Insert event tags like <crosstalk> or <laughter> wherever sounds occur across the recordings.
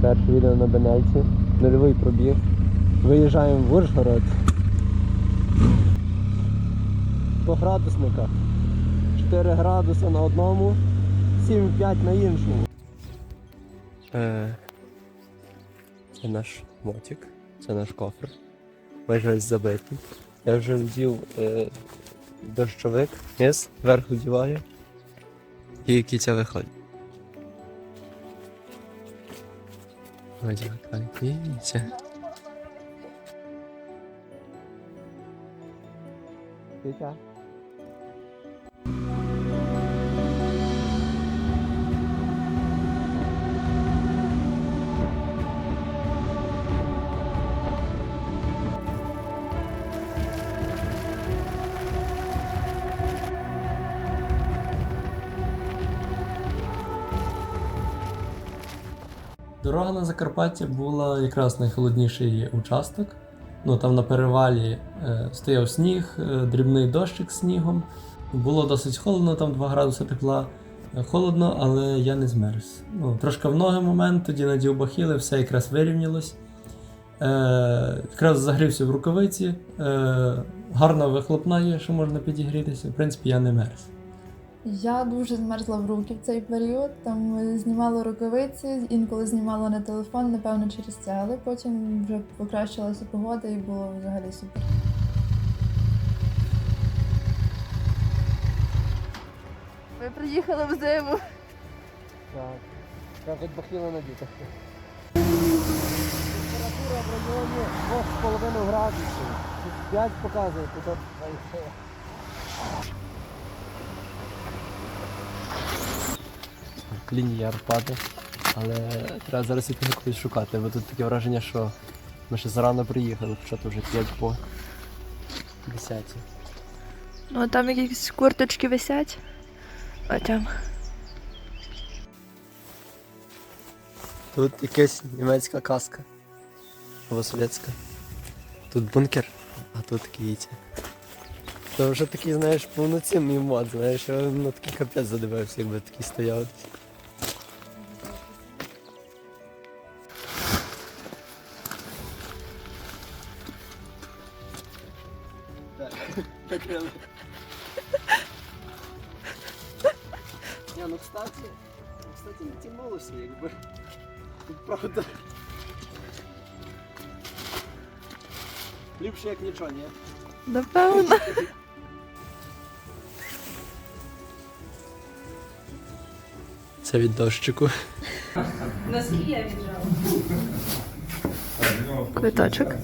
Перше відео на Бенельці. Нульовий пробіг. Виїжджаємо в Ужгород. По градусниках. 4 градуси на одному, 7,5 на іншому. Е, Це наш мотик, це наш кофр. Майже весь забитий. Я вже вдів е, дощовик, низ, вверх вдіваю. І кіця виходить. Ось яка кіця. Кіця. Дорога на Закарпаття була якраз найхолодніший участок. Ну там на перевалі е, стояв сніг, е, дрібний дощик з снігом. Було досить холодно, там 2 градуси тепла. Е, Холодно, але я не змерз. Ну, трошки в ноги момент, тоді надів бахіли, все якраз вирівнялось. Е, якраз загрівся в рукавиці. Е, гарна вихлопна є, що можна підігрітися. В принципі, я не мерз. Я дуже змерзла в руки в цей період. Там е, знімала рукавиці, інколи знімала на телефон, напевно, через це, але потім вже покращилася погода і було взагалі супер. Ми приїхали в зиму. Так. Кажуть, бахіли на дітях. Температура в районі 2,5 градусів. Тут 5 показує, тут Лінія Арпади. Але треба зараз іти кудись шукати, бо тут таке враження, що ми ще зарано приїхали, хоча то вже 5 по 10. Ну, там якісь курточки висять. А там. Тут якась німецька каска. Або совєтська. Тут бункер, а тут квіті. Це вже такий, знаєш, повноцінний мод, знаєш, я на такий капець задивився, якби такий стояв. Десь. Ні, ну кстати, кстати, не тянулося, якби. Тут правда. Ліпше як нічого, ні? Напевно. Це від дощику. Квиточок.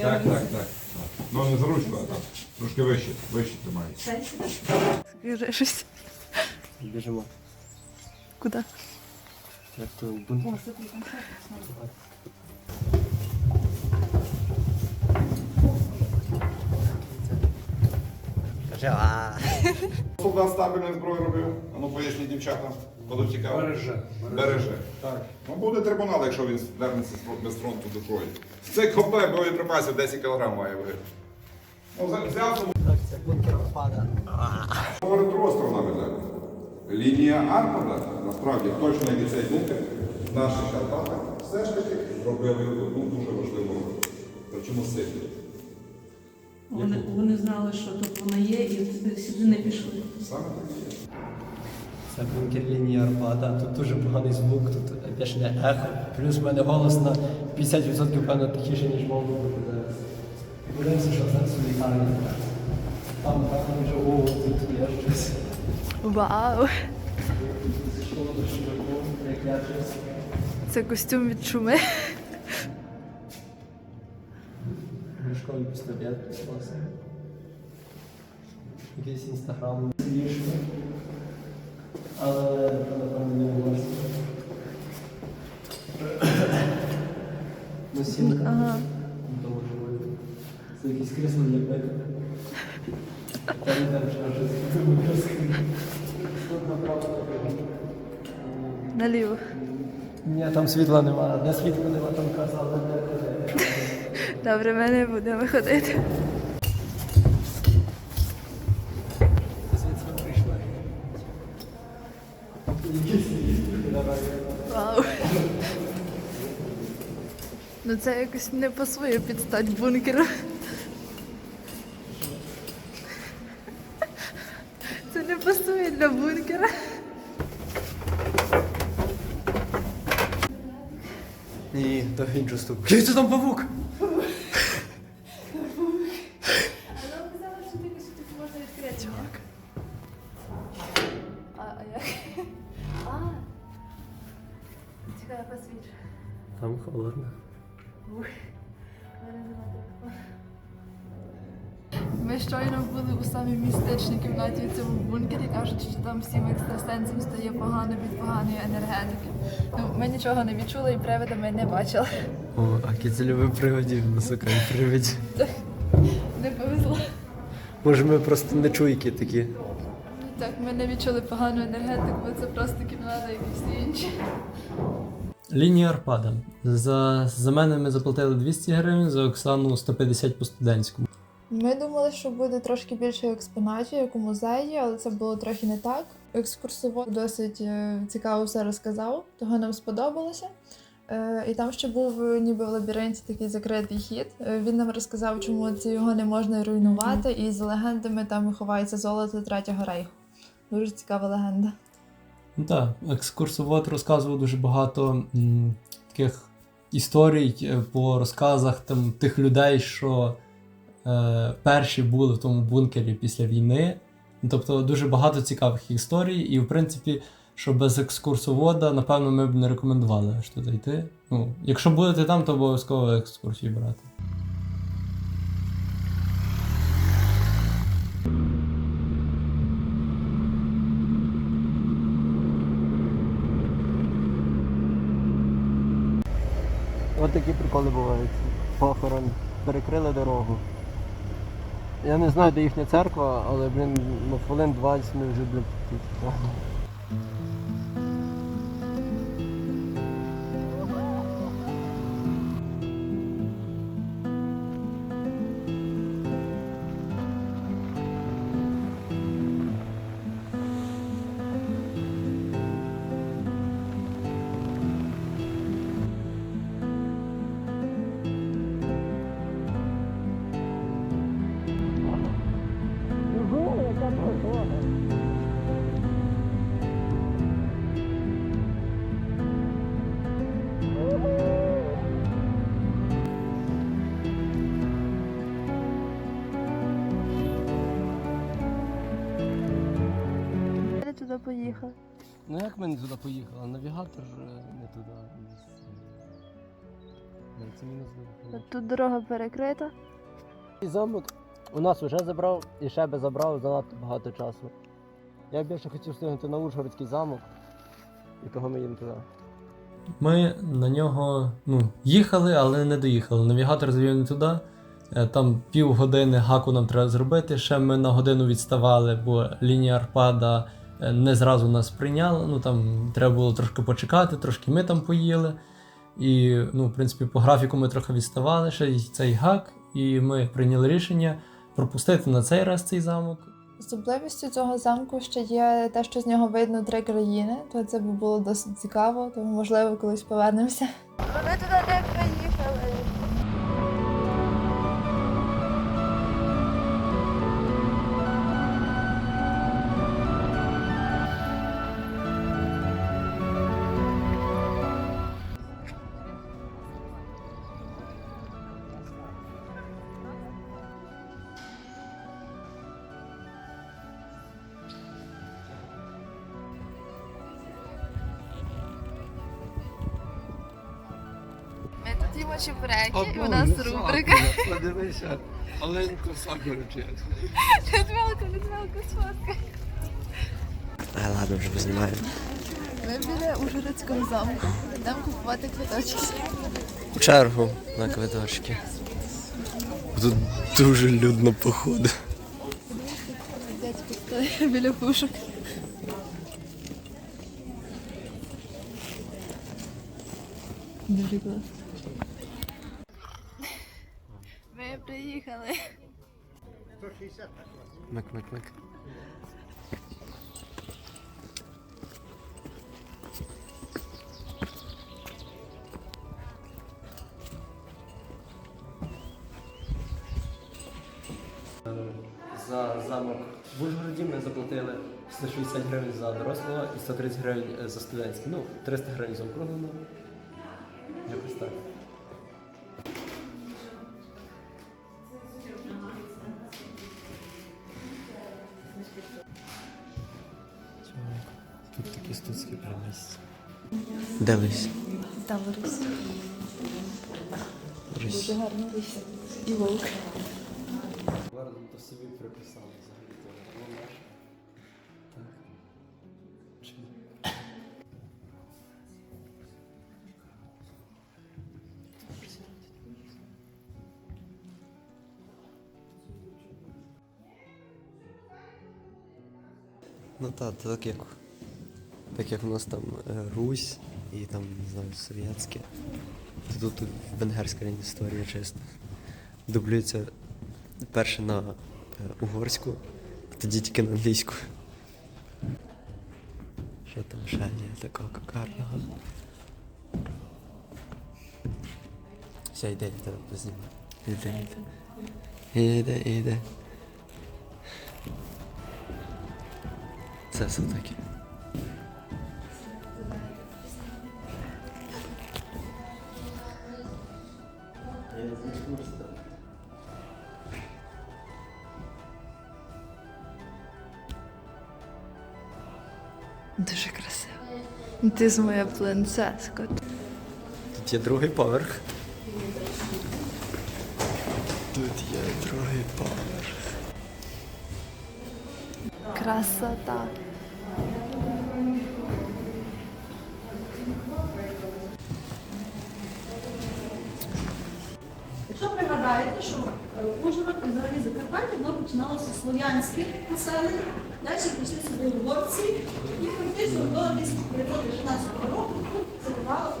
Так, так, так. Ну не зручно, а так. Трошки вище, вище тримається. Щось. Біжимо. Куди? Як то бункер. Каже, а. Солдат стабільної зброї робив. А ну поясніть дівчатам, коли втікав. Береже. Береже. Так. Ну буде трибунал, якщо він вернеться без фронту до Трої. Цей комплект боєприпасів 10 кг має вагити. Ну, взяв- взяв тому. Так, це бункер впада. Говорить друга сторона медалі. Лінія Арпада, насправді, точно як і цей бункер, наші Карпати все ж таки зробили одну дуже важливу роль. Причому сильно. Вони, вони знали, що тут вона є, і сюди не пішли. Саме так і є. Це бункер лінії Арпада. Тут дуже поганий звук, тут пішне ехо. Плюс в мене голос на 50% певно тихіше, ніж мов. І подивимося, що у лікарні. Там певно вже о, тут є щось. Вау! Це костюм від чуми. школі пістолет післався. Якийсь інстаграм більше. Але напевно не власне. Ну, сімка. Ага. Ну, то може бути. Це якісь крісла для пека. Та не там ще щось. Тут направо. наліво. Ні, там світла нема, де світла нема, там казали, де ходи. Добре, ми не будемо ходити. Вау. Ну це якось не пасує під стать бункеру. Це не пасує для бункера. Ні, то іншу сторону. Який це там павук? Ми щойно були у самій містичній кімнаті в цьому бункері. Кажуть, що там всім екстрасенсам стає погано від поганої енергетики. Ну, ми нічого не відчули і привида ми не бачили. О, а кіцельовий приводів, ну сука, привид. Не повезло. Може ми просто не чуйки такі. Так, ми не відчули погану енергетику, бо це просто кімната, як і всі інші. Лінія Арпада. За, за мене ми заплатили 200 гривень, за Оксану 150 по студентському. Ми думали, що буде трошки більше експонатів, як у музеї, але це було трохи не так. Екскурсовод досить е, цікаво все розказав, того нам сподобалося. Е, І там ще був е, ніби в лабіринті такий закритий хід. Він нам розказав, чому це його не можна руйнувати, і за легендами там ховається золото Третього рейху. Дуже цікава легенда. Ну так, екскурсовод розказував дуже багато м, таких історій по розказах там, тих людей, що перші були в тому бункері після війни. Ну, Тобто дуже багато цікавих історій, і в принципі, що без екскурсовода, напевно, ми б не рекомендували аж туди йти. Ну, якщо будете там, то обов'язково екскурсію брати. От такі приколи бувають. Похорон. Перекрили дорогу. Я не знаю, де їхня церква, але, блін, ну, хвилин 20 ми вже блін, туди поїхав. Ну як ми не туди поїхали? Навігатор е, не туди. Е, Це мінус. Тут дорога перекрита. І замок у нас вже забрав і ще би забрав занадто багато часу. Я більше хотів встигнути на Ужгородський замок, і того ми їдемо туди. Ми на нього ну, їхали, але не доїхали. Навігатор завів не туди. Е, Там півгодини гаку нам треба зробити. Ще ми на годину відставали, бо лінія Арпада не зразу нас прийняла. Ну там треба було трошки почекати, трошки ми там поїли. І, ну, в принципі, по графіку ми трохи відставали ще й цей гак, і ми прийняли рішення пропустити на цей раз цей замок. Особливістю цього замку ще є те, що з нього видно три країни, то це було досить цікаво, тому можливо колись повернемося. Ми туди чебуреки, і у нас рубрика. Подивися, маленьку сакуру Недвелка, недвелка, сфоткай. А ладно, вже знімаю. Ми біля Ужгородського замку. Йдемо купувати квиточки. У чергу на квиточки. Тут дуже людно походу. Дядько біля пушок. Дуже класно. Приїхали. Мик-мик-мик. За замок в Ужгороді ми заплатили 160 гривень за дорослого і 130 гривень за студентський. Ну, 300 гривень за округлено. Собі приписали взагалі. то було наше. Так. Чи ні? Ну так, так як, так як у нас там е, Русь і там, не знаю, совєтське, то тут венгерська історія чисто. Дублюється перше на угорську, а тоді тільки на англійську. Що там ще є такого кокарного? Все, йде, я тебе. Іде, іде. Іде, іде. Це все таке. Я Ти ж моя принцеска. Тут є другий поверх. Тут є другий поверх. Красота. Якщо пригадаєте, що Ужгород і взагалі Закарпаття воно починалося з слов'янських населень, далі пішли сюди угорці, і фактично до десь періоду 16 року тут закривала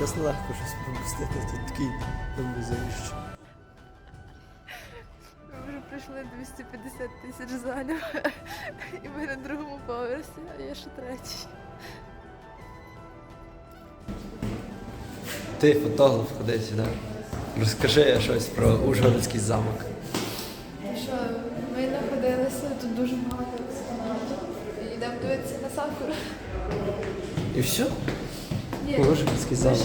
як легко щось пропустити, тут такий там завіщо. Ми вже пройшли 250 тисяч залів. І ми на другому поверсі, а я ще третій. Ти фотограф, ходи сюди. Розкажи щось про Ужгородський замок. Що ми знаходилися, тут дуже багато експонатів. І йдемо дивитися на сакуру. І все? Ужгородський замок.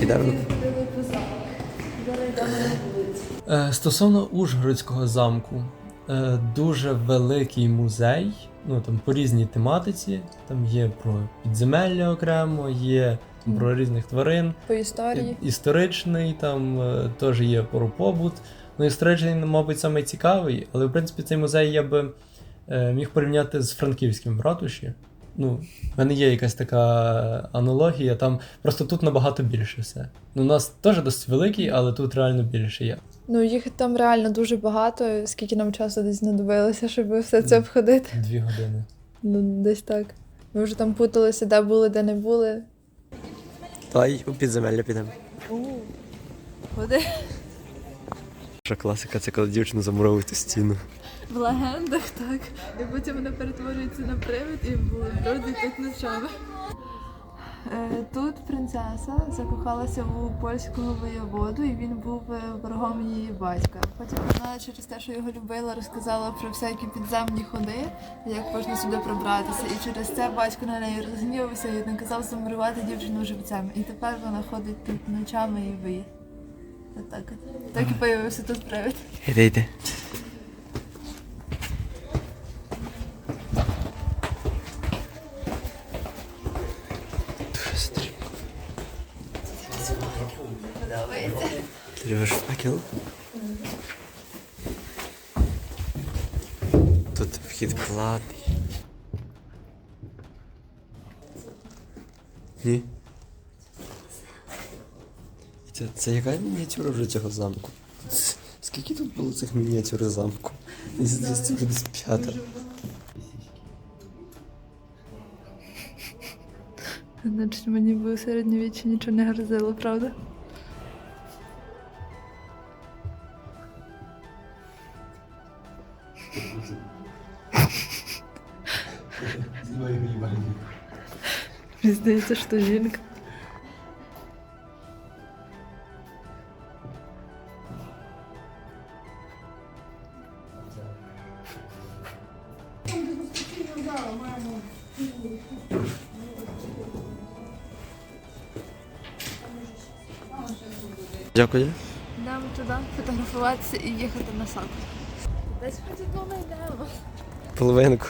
Добре. Стосовно Ужгородського замку, е, дуже великий музей, ну там по різній тематиці. Там є про підземелля окремо, є про різних тварин. По історії. Історичний, там е, теж є про побут. Ну, історичний, мабуть, самий цікавий, але в принципі цей музей я би е, міг порівняти з франківським в ратуші. Ну, в мене є якась така аналогія, там просто тут набагато більше все. Ну, у нас теж досить великий, але тут реально більше є. Ну, їх там реально дуже багато, скільки нам часу десь знадобилося, щоб все це обходити. Дві години. Ну, десь так. Ми вже там путалися, де були, де не були. Давай у підземелля підемо. Ходи. Що класика, це коли дівчину замуровують у стіну. В легендах так. І потім вона перетворюється на привид і в люди тут ночами. Е, Тут принцеса закохалася у польського воєводу, і він був е, ворогом її батька. Потім вона через те, що його любила, розказала про всякі підземні ходи, як можна сюди пробратися. І через це батько на неї розгнівався і наказав замурувати дівчину живцем. І тепер вона ходить тут ночами і виє. Отак. Так і появився тут привид. Іди, йди. Ти любиш факел? Тут вхід платний. Ні. Це, це яка мініатюра вже цього замку? Скільки тут було цих мініатюр замку? Це вже п'ята. Значить, мені у середньовіччі нічого не грозило, правда? Здається, що жінка. Дякую. Йдемо туди фотографуватися і їхати на саку. Десь хоч одну йдемо. Половинку.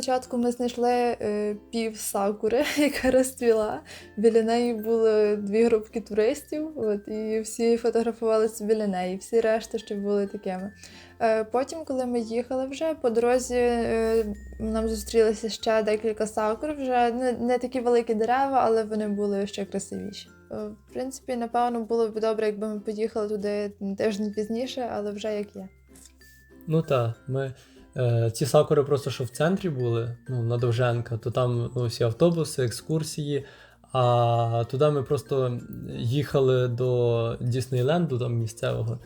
З самого початку ми знайшли е, пів сакури, <laughs> яка розцвіла. Біля неї були дві групки туристів, от, і всі фотографувалися біля неї, всі решта ще були такими. Е, потім, коли ми їхали вже, по дорозі е, нам зустрілися ще декілька сакур, вже не, не такі великі дерева, але вони були ще красивіші. Е, в принципі, напевно, було б добре, якби ми поїхали туди тиждень пізніше, але вже як є. Ну так, ми. Е, ці сакури просто що в центрі були, ну, на Довженка, то там ну, всі автобуси, екскурсії. А туди ми просто їхали до Діснейленду там місцевого.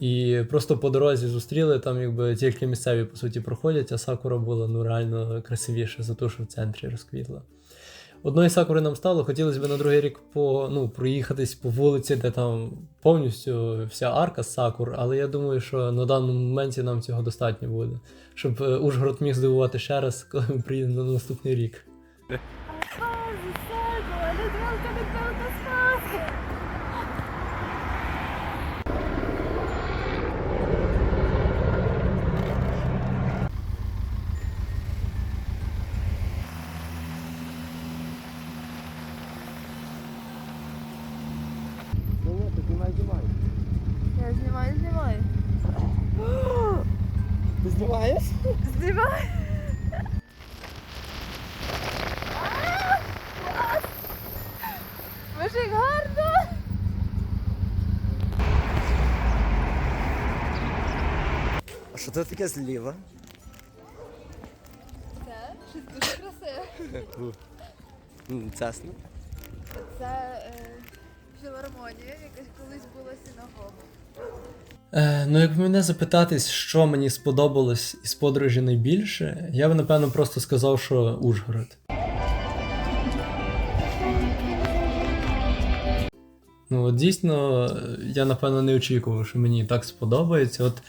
І просто по дорозі зустріли, там якби тільки місцеві по суті проходять, а сакура була ну реально красивіша за те, що в центрі розквітла. Одної сакури нам стало, хотілося б на другий рік по, ну, проїхатись по вулиці, де там повністю вся арка з сакур, але я думаю, що на даному моменті нам цього достатньо буде, щоб е, Ужгород міг здивувати ще раз, коли ми приїдемо на наступний рік. Я знімаю, знімаю. Ти знімаєш? Знімаю. Боже, як гарно! Це таке зліва? Це щось дуже красиве. Чесно. Це е, філармонія, якась колись була синагога. Е, ну, як мене запитатись, що мені сподобалось із подорожі найбільше, я б напевно просто сказав, що Ужгород. Ну, от дійсно, е, я напевно не очікував, що мені так сподобається. От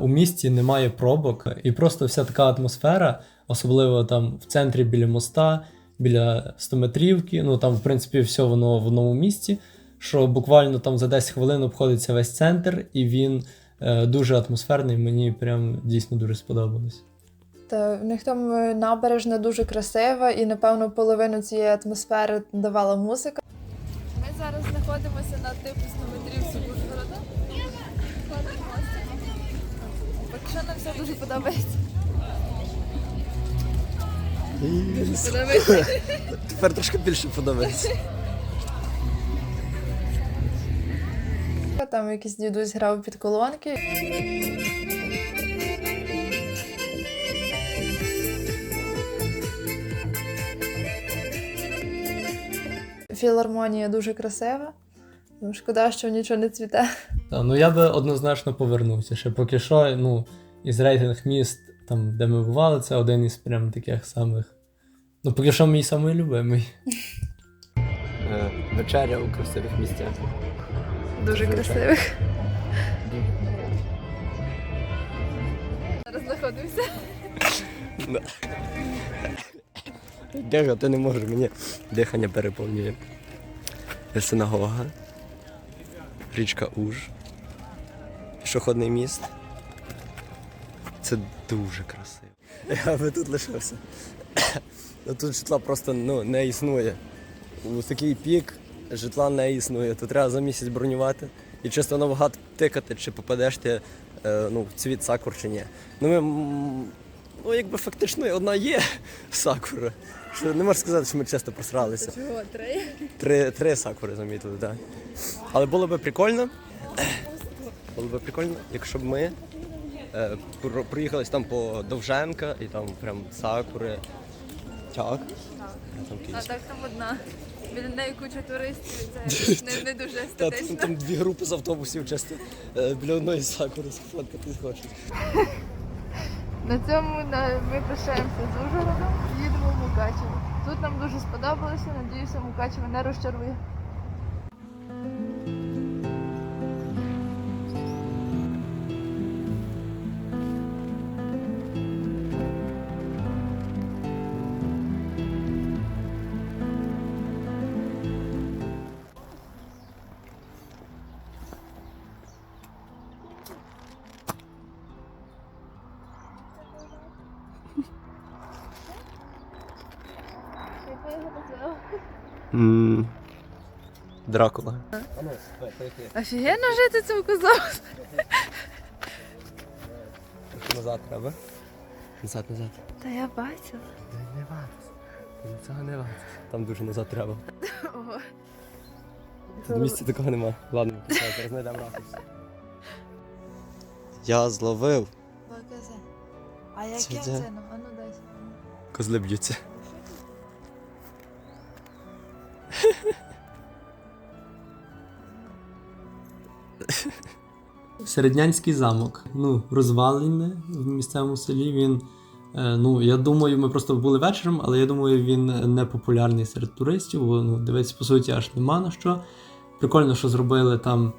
у місті немає пробок, і просто вся така атмосфера, особливо там в центрі біля моста, біля 100-метрівки, ну там, в принципі, все воно в одному місці, що буквально там за 10 хвилин обходиться весь центр, і він е, дуже атмосферний, мені прям дійсно дуже сподобалось. Та в них там е, набережна дуже красива, і напевно половину цієї атмосфери давала музика. Ми зараз знаходимося на типу 100 метрів Нам все дуже подобається. Дуже подобається. Тепер трошки більше подобається. Там якийсь дідусь грав під колонки. Філармонія дуже красива. Ну, Шкода, що нічого не цвіте. Та, ну я би однозначно повернувся. Ще поки що, ну, із рейтинг міст, там, де ми бували, це один із прям таких самих. Ну, поки що мій самий любимий. Вечеря у красивих місцях. Дуже красивих. Зараз знаходимося. Дихати не можу, мені дихання переповнює. Синагога, річка Уж, пішохідний міст. Це дуже красиво. Я би тут лишився. Ну, Тут житла просто ну, не існує. У такий пік житла не існує. Тут треба за місяць бронювати і чисто навгад тикати, чи попадеш ти е, ну, в цвіт сакур чи ні. Ну, ми, ну, якби фактично одна є <laughs> сакура. Що не можу сказати, що ми чисто просралися. Чого, три? Три, три сакури замітили, так. Але було б прикольно. Було б прикольно, якщо б ми е, про- проїхались там по Довженка і там прям сакури. Так. А там А так там одна. Біля неї куча туристів, це <laughs> не, не дуже Та, там, там дві групи з автобусів часто е, біля одної сакури сфоткатись хочуть. На цьому ми прощаємося з Ужгородом, їдемо в Мукачево. Тут нам дуже сподобалося, надіюся, Мукачево не розчарує. Дракула. Офігенно жити цим козом. Назад треба. Назад, назад. Та я бачила. Не варто. Цього не варто. Там дуже назад треба. Ого. Тут місця такого нема. Ладно, зараз знайдемо ракурс. Я зловив. Покази. А яке Це це? Ну, а ну дай. Козли б'ються. Середнянський замок. Ну, розвалений в місцевому селі. Він, е, ну, я думаю, ми просто були вечором, але я думаю, він не популярний серед туристів, бо ну, дивитися, по суті, аж нема на що. Прикольно, що зробили там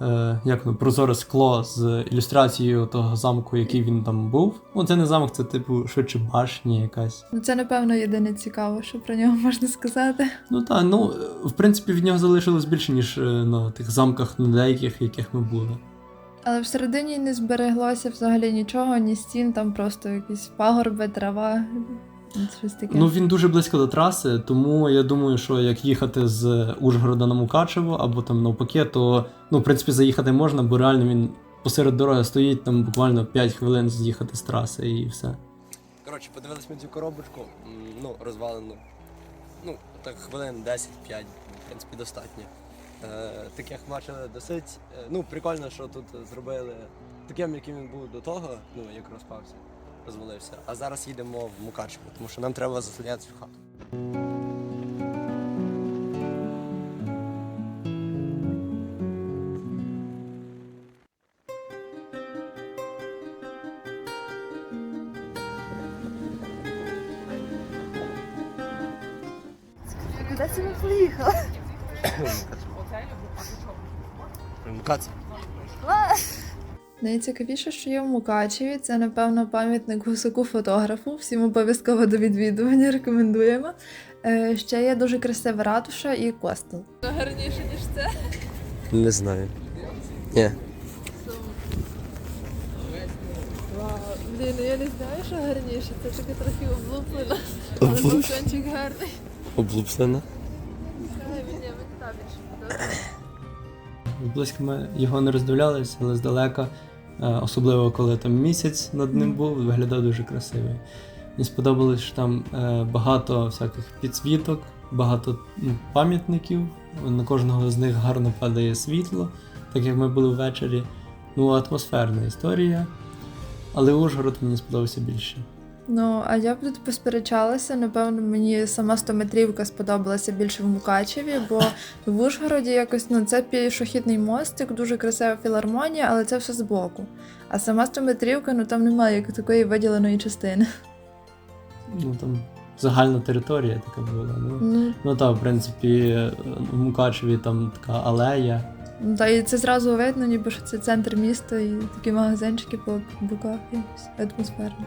е, як ну, прозоре скло з ілюстрацією того замку, який він там був. Ну, це не замок, це типу швидше башня якась. Ну це напевно єдине цікаво, що про нього <laughs> можна сказати. Ну так, ну в принципі від нього залишилось більше, ніж е, на тих замках на деяких, яких ми були. Але всередині не збереглося взагалі нічого, ні стін, там просто якісь пагорби, трава, щось таке. Ну він дуже близько до траси, тому я думаю, що як їхати з Ужгорода на Мукачево або там навпаки, то ну, в принципі, заїхати можна, бо реально він посеред дороги стоїть, там буквально 5 хвилин з'їхати з траси і все. Коротше, подивились ми цю коробочку, ну, розвалену. Ну, так хвилин 10-5, в принципі, достатньо. Е, таких бачили досить. Е, ну, прикольно, що тут зробили таким, яким він був до того, ну, як розпався, розвалився. А зараз їдемо в Мукачево, тому що нам треба заселяти цю хату. Куди це ми приїхали? <coughs> Мукація. Найцікавіше, що є в Мукачеві, це напевно пам'ятник гусаку фотографу. Всім обов'язково до відвідування рекомендуємо. Е, ще є дуже красива ратуша і костел. Гарніше, ніж це. Не знаю. Ні. Блін, ну я не знаю, що гарніше. Це таке трохи облуплено. Але балкончик гарний. Облупсена. Близько ми його не роздивлялися, але здалека, е, особливо коли там місяць над ним був, виглядав дуже красивий. Мені сподобалось, що там е, багато всяких підсвіток, багато ну, пам'ятників. На кожного з них гарно падає світло, так як ми були ввечері. Ну, атмосферна історія. Але Ужгород мені сподобався більше. Ну, а я б тут посперечалася. Напевно, мені сама стометрівка сподобалася більше в Мукачеві, бо в Ужгороді якось ну це пішохідний мостик, дуже красива філармонія, але це все збоку. А сама стометрівка, ну там немає як такої виділеної частини. Ну там загальна територія така була. Ну, Ну, ну так, в принципі, в Мукачеві там така алея. ну, та і це зразу видно, ніби що це центр міста і такі магазинчики по боках якось атмосферно.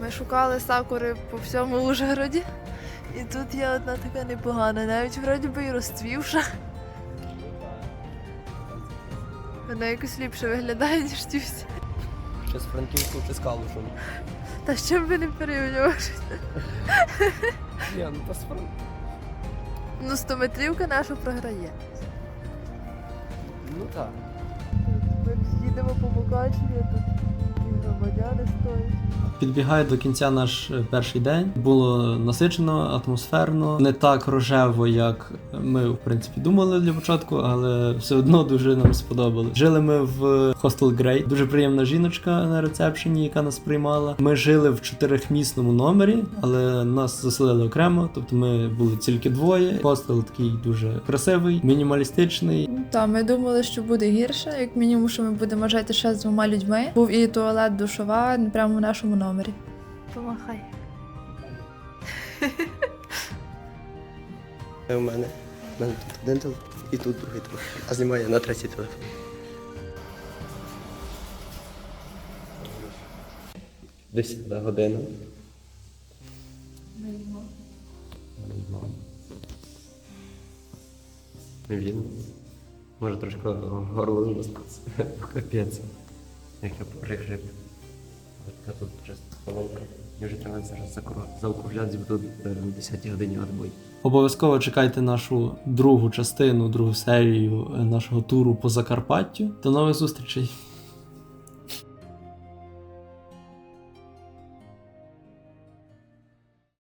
Ми шукали сакури по всьому Ужгороді. І тут є одна така непогана, навіть вроді би і розцвівша. Вона якось ліпше виглядає, ніж ті всі. Чи з Франківську, чи з Калушем. Та з чим би не порівнювати? Ні, ну то з Фран... Ну, стометрівка наша програє. Ну так. Ми їдемо по Мукачеві, тут і громадяни стоять. Підбігає до кінця наш е, перший день. Було насичено, атмосферно, не так рожево, як ми в принципі думали для початку, але все одно дуже нам сподобалось. Жили ми в хостел Грей. Дуже приємна жіночка на рецепшені, яка нас приймала. Ми жили в чотирихмісному номері, але нас заселили окремо. Тобто ми були тільки двоє. Хостел такий дуже красивий, мінімалістичний. Та ми думали, що буде гірше, як мінімум, що ми будемо жити ще з двома людьми. Був і туалет, душова прямо в нашому номері. Помахай. У мене. У мене тут один телефон і тут другий телефон. А знімаю на третій телефон. Десята година. Він. Може трошки горло застаться. <laughs> Капець. Як я пригріб. Тут. Мені вже треба зараз закру- заокругляти, бо тут на в 10 годині відбой. Обов'язково чекайте нашу другу частину, другу серію е, нашого туру по Закарпаттю. До нових зустрічей!